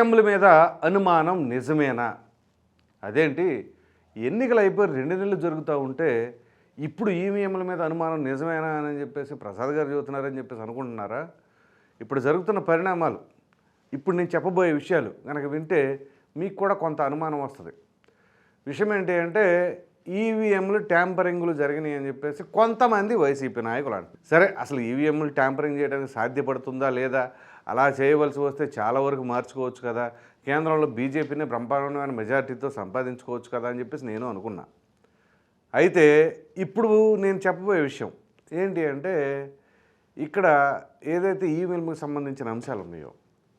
సీఎంల మీద అనుమానం నిజమేనా? అదేంటి? ఎన్నికలు అయిపోయి రెండు నెలలు జరుగుతూ ఉంటే ఇప్పుడు ఈవీఎంల మీద అనుమానం నిజమేనా అని చెప్పేసి ప్రసాద్ గారు చెబుతున్నారని చెప్పేసి అనుకుంటున్నారా? ఇప్పుడు జరుగుతున్న పరిణామాలు ఇప్పుడు నేను చెప్పబోయే విషయాలు కనుక వింటే మీకు కూడా కొంత అనుమానం వస్తుంది. విషయం ఏంటి అంటే ఈవీఎంలు ట్యాంపరింగ్లు జరిగినాయి అని చెప్పేసి కొంతమంది వైసీపీ నాయకులు అంటారు సరే అసలు ఈవీఎంలు ట్యాంపరింగ్ చేయడానికి సాధ్యపడుతుందా లేదా? అలా చేయవలసి వస్తే చాలా వరకు మార్చుకోవచ్చు కదా. కేంద్రంలో బీజేపీని బ్రహ్మాండమైన మెజార్టీతో సంపాదించుకోవచ్చు కదా అని చెప్పేసి నేను అనుకున్నా. అయితే ఇప్పుడు నేను చెప్పబోయే విషయం ఏంటి అంటే ఇక్కడ ఏదైతే ఈవీఎంకి సంబంధించిన అంశాలు ఉన్నాయో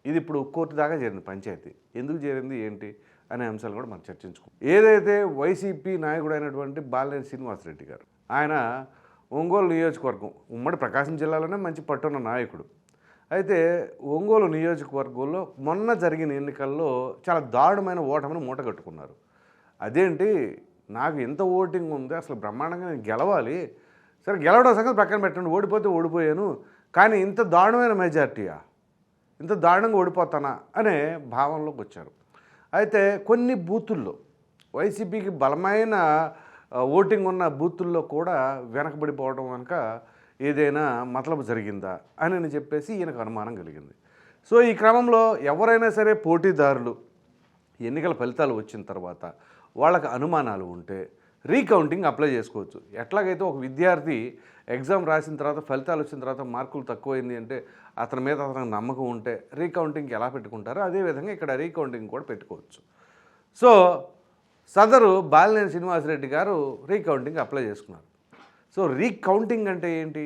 ఇది ఇప్పుడు కోర్టు దాకా చేరింది పంచాయతీ. ఎందుకు చేరింది ఏంటి అనే అంశాలు కూడా మనం చర్చించుకో ఏదైతే వైసీపీ నాయకుడు అయినటువంటి బాలినేని శ్రీనివాసరెడ్డి గారు ఆయన ఒంగోలు నియోజకవర్గం ఉమ్మడి ప్రకాశం జిల్లాలోనే మంచి పట్టున్న నాయకుడు. అయితే ఒంగోలు నియోజకవర్గంలో మొన్న జరిగిన ఎన్నికల్లో చాలా దారుణమైన ఓటమిని మూటగట్టుకున్నారు. అదేంటి? నాకు ఎంత ఓటింగ్ ఉంది అసలు బ్రహ్మాండంగా నేను గెలవాలి. సరే గెలవడం సంగతి పక్కన పెట్టండి ఓడిపోతే ఓడిపోయాను. కానీ ఇంత దారుణమైన మెజార్టీయా? ఇంత దారుణంగా ఓడిపోతానా? అనే భావనలోకి వచ్చారు. అయితే కొన్ని బూతుల్లో వైసీపీకి బలమైన ఓటింగ్ ఉన్న బూతుల్లో కూడా వెనకబడిపోవడం కనుక ఏదైనా మతలబు జరిగిందా అని అని చెప్పేసి ఈయనకు అనుమానం కలిగింది. సో ఈ క్రమంలో ఎవరైనా సరే పోటీదారులు ఎన్నికల ఫలితాలు వచ్చిన తర్వాత వాళ్ళకి అనుమానాలు ఉంటే రీకౌంటింగ్ అప్లై చేసుకోవచ్చు. ఎట్లాగైతే ఒక విద్యార్థి ఎగ్జామ్ రాసిన తర్వాత ఫలితాలు వచ్చిన తర్వాత మార్కులు తక్కువైంది అంటే అతని మీద అతనికి నమ్మకం ఉంటే రీకౌంటింగ్కి ఎలా పెట్టుకుంటారో అదేవిధంగా ఇక్కడ రీకౌంటింగ్ కూడా పెట్టుకోవచ్చు. సో సదరు బాలినేని శ్రీనివాసరెడ్డి గారు రీకౌంటింగ్ అప్లై చేసుకున్నారు. సో రీకౌంటింగ్ అంటే ఏంటి?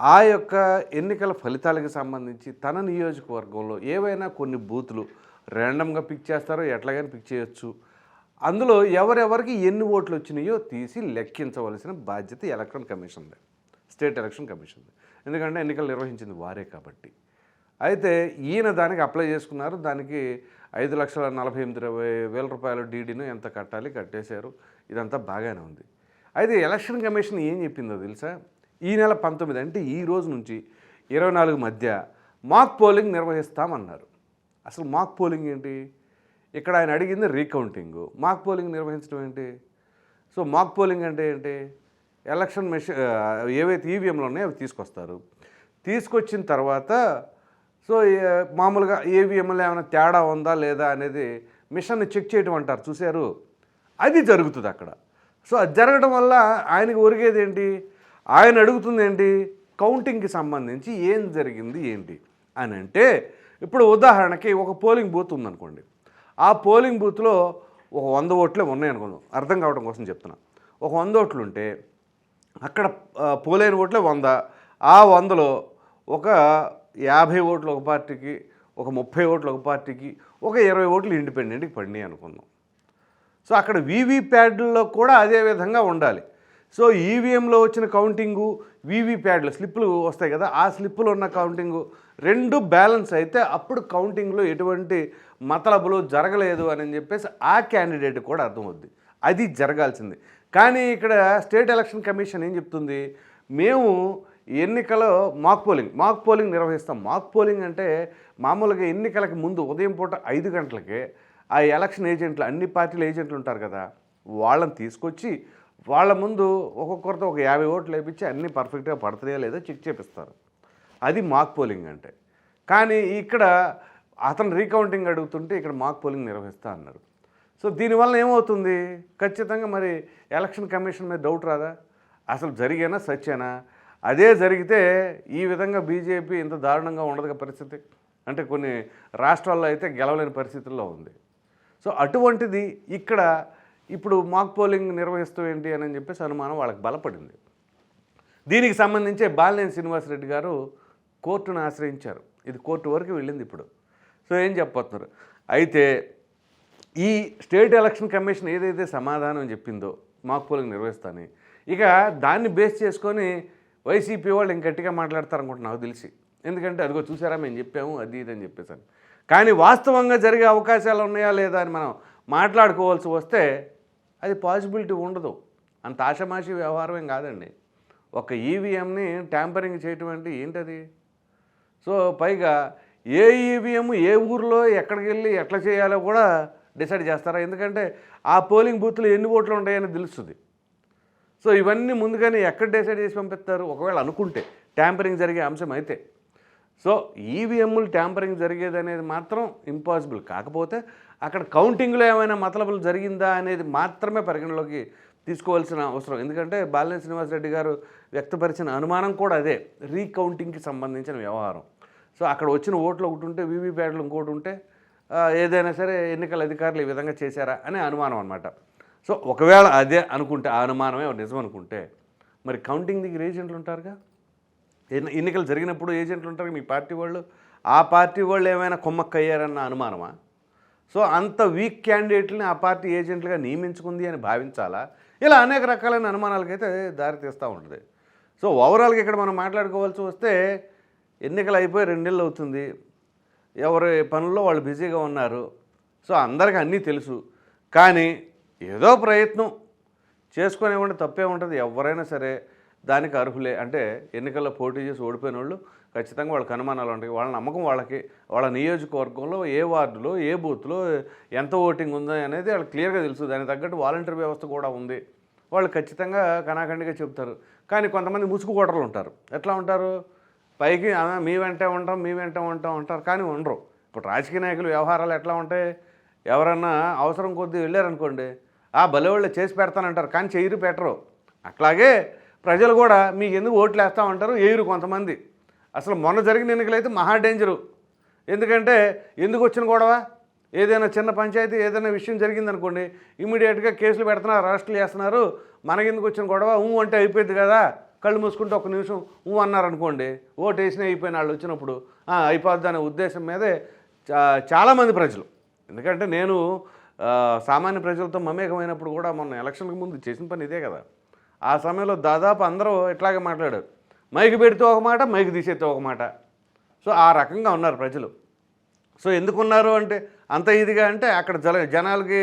ఆ యొక్క ఎన్నికల ఫలితాలకు సంబంధించి తన నియోజకవర్గంలో ఏవైనా కొన్ని బూతులు ర్యాండమ్గా పిక్ చేస్తారో ఎట్లాగైనా పిక్ చేయొచ్చు. అందులో ఎవరెవరికి ఎన్ని ఓట్లు వచ్చినాయో తీసి లెక్కించవలసిన బాధ్యత ఎలక్షన్ కమిషన్దే. స్టేట్ ఎలక్షన్ కమిషన్ది. ఎందుకంటే ఎన్నికలు నిర్వహించింది వారే కాబట్టి. అయితే ఈయన దానికి అప్లై చేసుకున్నారు. దానికి ఐదు లక్షల నలభై ఎనిమిది వేల రూపాయల డీడీను ఎంత కట్టాలి కట్టేశారు ఇదంతా బాగానే ఉంది. అయితే ఎలక్షన్ కమిషన్ ఏం చెప్పిందో తెలుసా? ఈ నెల పంతొమ్మిది అంటే ఈ రోజు నుంచి ఇరవై నాలుగు మధ్య మాక్ పోలింగ్ నిర్వహిస్తామన్నారు. అసలు మాక్ పోలింగ్ ఏంటి? ఇక్కడ ఆయన అడిగింది రీకౌంటింగ్. మాక్ పోలింగ్ నిర్వహించడం ఏంటి? సో మాక్ పోలింగ్ అంటే ఏంటి? ఎలక్షన్ మెషిన్ ఏవైతే ఈవీఎంలు ఉన్నాయో అవి తీసుకొస్తారు. తీసుకొచ్చిన తర్వాత సో మామూలుగా ఏవీఎంలో ఏమైనా తేడా ఉందా లేదా అనేది మిషన్ని చెక్ చేయడం అంటారు. చూశారు? అది జరుగుతుంది అక్కడ. సో అది జరగడం వల్ల ఆయనకి ఒరిగేది ఏంటి? ఆయన అడుగుతుంది ఏంటి? కౌంటింగ్కి సంబంధించి ఏం జరిగింది ఏంటి? అని అంటే ఇప్పుడు ఉదాహరణకి ఒక పోలింగ్ బూత్ ఉందనుకోండి. ఆ పోలింగ్ బూత్లో ఒక వంద ఓట్లే ఉన్నాయి అనుకుందాం. అర్థం కావడం కోసం చెప్తున్నా. ఒక వంద ఓట్లు ఉంటే అక్కడ పోలైన ఓట్లే వంద. ఆ వందలో ఒక యాభై ఓట్లు ఒక పార్టీకి ఒక ముప్పై ఓట్లు ఒక పార్టీకి ఒక ఇరవై ఓట్లు ఇండిపెండెంట్కి పడినాయి అనుకుందాం. సో అక్కడ వీవీప్యాడ్లో కూడా అదే విధంగా ఉండాలి. సో ఈవీఎంలో వచ్చిన కౌంటింగు వీవీప్యాడ్లు స్లిప్పులు వస్తాయి కదా ఆ స్లిప్పులు ఉన్న కౌంటింగు రెండు బ్యాలెన్స్ అయితే అప్పుడు కౌంటింగ్లో ఎటువంటి మతలబులు జరగలేదు అని చెప్పేసి ఆ క్యాండిడేట్ కూడా అర్థమవుద్ది. అది జరగాల్సింది. కానీ ఇక్కడ స్టేట్ ఎలక్షన్ కమిషన్ ఏం చెప్తుంది? మేము ఎన్నికలో మాక్ పోలింగ్ మాక్ పోలింగ్ నిర్వహిస్తాం. మాక్ పోలింగ్ అంటే మామూలుగా ఎన్నికలకి ముందు ఉదయం పూట ఐదు గంటలకే ఆ ఎలక్షన్ ఏజెంట్లు అన్ని పార్టీల ఏజెంట్లు ఉంటారు కదా వాళ్ళని తీసుకొచ్చి వాళ్ళ ముందు ఒక్కొక్కరితో ఒక యాభై ఓట్లు వేపించి అన్నీ పర్ఫెక్ట్గా పడతాయో లేదో చెక్ చేపిస్తారు. అది మాక్ పోలింగ్ అంటే. కానీ ఇక్కడ అతను రీకౌంటింగ్ అడుగుతుంటే ఇక్కడ మాక్ పోలింగ్ నిర్వహిస్తా అన్నారు. సో దీనివల్ల ఏమవుతుంది? ఖచ్చితంగా మరి ఎలక్షన్ కమిషన్ మీద డౌట్ రాదా? అసలు జరిగేనా సత్యేనా అదే జరిగితే ఈ విధంగా బీజేపీ ఇంత దారుణంగా ఉండదు పరిస్థితి. అంటే కొన్ని రాష్ట్రాల్లో అయితే గెలవలేని పరిస్థితుల్లో ఉంది. సో అటువంటిది ఇక్కడ ఇప్పుడు మాక్ పోలింగ్ నిర్వహిస్తూ ఏంటి అని చెప్పేసి అనుమానం వాళ్ళకి బలపడింది. దీనికి సంబంధించే బాలినేని శ్రీనివాసరెడ్డి గారు కోర్టును ఆశ్రయించారు. ఇది కోర్టు వరకు వెళ్ళింది ఇప్పుడు. సో ఏం చెప్పబోతున్నారు అయితే ఈ స్టేట్ ఎలక్షన్ కమిషన్ ఏదైతే సమాధానం చెప్పిందో మాక్ పోలింగ్ నిర్వహిస్తాను ఇక దాన్ని బేస్ చేసుకొని వైసీపీ వాళ్ళు ఇంకట్టిగా మాట్లాడతారనుకుంటున్నా నాకు తెలిసి. ఎందుకంటే అదిగో చూసారా మేము చెప్పాము అది ఇది అని చెప్పేసాను కానీ వాస్తవంగా జరిగే అవకాశాలు ఉన్నాయా లేదా అని మనం మాట్లాడుకోవాల్సి వస్తే అది పాసిబిలిటీ ఉండదు. అంత ఆషమాషి వ్యవహారమేం కాదండి. ఒక ఈవీఎంని ట్యాంపరింగ్ చేయటం అంటే ఏంటది? సో పైగా ఏ ఈవీఎం ఏ ఊర్లో ఎక్కడికి వెళ్ళి ఎట్లా చేయాలో కూడా డిసైడ్ చేస్తారా? ఎందుకంటే ఆ పోలింగ్ బూత్లో ఎన్ని ఓట్లు ఉంటాయని తెలుస్తుంది. సో ఇవన్నీ ముందుగానే ఎక్కడ డిసైడ్ చేసి పంపిస్తారు? ఒకవేళ అనుకుంటే ట్యాంపరింగ్ జరిగే అంశం అయితే. సో ఈవీఎంలు ట్యాంపరింగ్ జరిగేది అనేది మాత్రం ఇంపాసిబుల్ కాకపోతే అక్కడ కౌంటింగ్లో ఏమైనా మతలబులు జరిగిందా అనేది మాత్రమే పరిగణలోకి తీసుకోవాల్సిన అవసరం. ఎందుకంటే బాలినేని శ్రీనివాసరెడ్డి గారు వ్యక్తపరిచిన అనుమానం కూడా అదే రీకౌంటింగ్కి సంబంధించిన వ్యవహారం. సో అక్కడ వచ్చిన ఓట్లు ఒకటి ఉంటే వీవీప్యాట్లు ఇంకోటి ఉంటే ఏదైనా సరే ఎన్నికల అధికారులు ఈ విధంగా చేశారా అనే అనుమానం అనమాట సో ఒకవేళ అదే అనుకుంటే ఆ అనుమానమే నిజం అనుకుంటే మరి కౌంటింగ్ దగ్గర ఏజెంట్లు ఉంటారుగా? ఎన్నికలు జరిగినప్పుడు ఏజెంట్లు ఉంటారు మీ పార్టీ వాళ్ళు. ఆ పార్టీ వాళ్ళు ఏమైనా కొమ్మక్కయ్యారన్న అనుమానమా? సో అంత వీక్ క్యాండిడేట్ని ఆ పార్టీ ఏజెంట్లుగా నియమించుకుంది అని భావించాలా? ఇలా అనేక రకాలైన అనుమానాలకైతే దారి తీస్తూ ఉంటుంది. సో ఓవరాల్గా ఇక్కడ మనం మాట్లాడుకోవాల్సి వస్తే ఎన్నికలు అయిపోయి రెండేళ్ళు అవుతుంది. ఎవరి పనుల్లో వాళ్ళు బిజీగా ఉన్నారు. సో అందరికీ అన్నీ తెలుసు. కానీ ఏదో ప్రయత్నం. చేసుకునేవ్వండి తప్పే ఉంటుంది. ఎవరైనా సరే దానికి అర్హులే. అంటే ఎన్నికల్లో పోటీ చేసి ఓడిపోయిన వాళ్ళు ఖచ్చితంగా వాళ్ళకి అనుమానాలు ఉంటాయి. వాళ్ళ నమ్మకం వాళ్ళకి వాళ్ళ నియోజకవర్గంలో ఏ వార్డులో ఏ బూత్లో ఎంత ఓటింగ్ ఉందో అనేది వాళ్ళకి క్లియర్గా తెలుసు. దానికి తగ్గట్టు వాలంటీర్ వ్యవస్థ కూడా ఉంది. వాళ్ళు ఖచ్చితంగా కనాఖండిగా చెప్తారు కానీ కొంతమంది ముసుగు కోటలు ఉంటారు. ఎట్లా ఉంటారు? పైకి మీ వెంటే ఉంటాం మీ వెంటే ఉంటాం ఉంటారు కానీ ఉండరు. ఇప్పుడు రాజకీయ నాయకులు వ్యవహారాలు ఎట్లా ఉంటాయి ఎవరన్నా అవసరం కొద్దీ వెళ్ళారనుకోండి ఆ బలవాళ్ళు చేసి పెడతానంటారు. కానీ చెయ్యరు పెట్టరు. అట్లాగే ప్రజలు కూడా మీకు ఎందుకు ఓట్లు వేస్తామంటారు ఏరు కొంతమంది. అసలు మొన్న జరిగిన ఎన్నికలైతే మహా డేంజరు. ఎందుకంటే ఎందుకు వచ్చిన గొడవ? ఏదైనా చిన్న పంచాయతీ ఏదైనా విషయం జరిగిందనుకోండి ఇమీడియట్గా కేసులు పెడుతున్నారు అరెస్టులు చేస్తున్నారు. మనకెందుకు వచ్చిన గొడవ? ఊ అంటే అయిపోయింది కదా. కళ్ళు మూసుకుంటే ఒక నిమిషం ఊ అన్నారనుకోండి ఓటు వేసిన అయిపోయిన వాళ్ళు వచ్చినప్పుడు అయిపోద్ది అనే ఉద్దేశం మీదే చా- చాలామంది ప్రజలు. ఎందుకంటే నేను సామాన్య ప్రజలతో మమేకమైనప్పుడు కూడా మొన్న ఎలక్షన్కి ముందు చేసిన పని ఇదే కదా. ఆ సమయంలో దాదాపు అందరూ ఇట్లాగే మాట్లాడారు. మైక్ పెడితే ఒక మాట మైక్ తీసేస్తే ఒక మాట. సో ఆ రకంగా ఉన్నారు ప్రజలు. సో ఎందుకున్నారు అంటే అంత ఇదిగా అంటే అక్కడ జల జనాలకి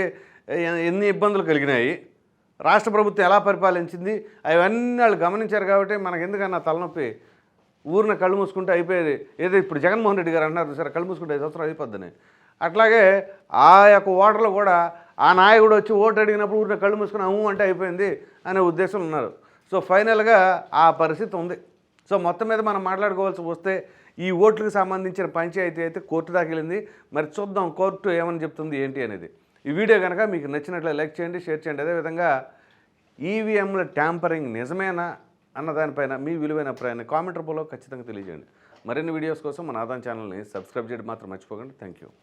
ఎన్ని ఇబ్బందులు కలిగినాయి. రాష్ట్ర ప్రభుత్వం ఎలా పరిపాలించింది అవన్నీ వాళ్ళు గమనించారు కాబట్టి మనకు ఎందుకన్నా తలనొప్పి ఊరిన కళ్ళు మూసుకుంటే అయిపోయేది. ఏదో ఇప్పుడు జగన్మోహన్ రెడ్డి గారు అన్నారు సరే కళ్ళు మూసుకుంటే ఐదు సంవత్సరాలు అయిపోద్దని. అట్లాగే ఆ యొక్క ఓటర్లు కూడా ఆ నాయకుడు వచ్చి ఓటు అడిగినప్పుడు ఊరిన కళ్ళు మూసుకుని అమ్ము అంటే అయిపోయింది అనే ఉద్దేశం ఉన్నారు. సో ఫైనల్గా ఆ పరిస్థితి ఉంది. సో మొత్తం మీద మనం మాట్లాడుకోవాల్సి వస్తే ఈ ఓట్లకు సంబంధించిన పంచాయతీ అయితే కోర్టు దాకెళ్ళింది మరి చూద్దాం కోర్టు ఏమని చెప్తుంది ఏంటి అనేది. ఈ వీడియో కనుక మీకు నచ్చినట్లే లైక్ చేయండి షేర్ చేయండి. అదేవిధంగా ఈవీఎంల ట్యాంపరింగ్ నిజమేనా అన్న దానిపైన మీ విలువైన అభిప్రాయాన్ని కామెంట్ రూపంలో ఖచ్చితంగా తెలియజేయండి. మరిన్ని వీడియోస్ కోసం మన ఆదాన్ ఛానల్ని సబ్స్క్రైబ్ చేయడం మాత్రం మర్చిపోకండి. Thank you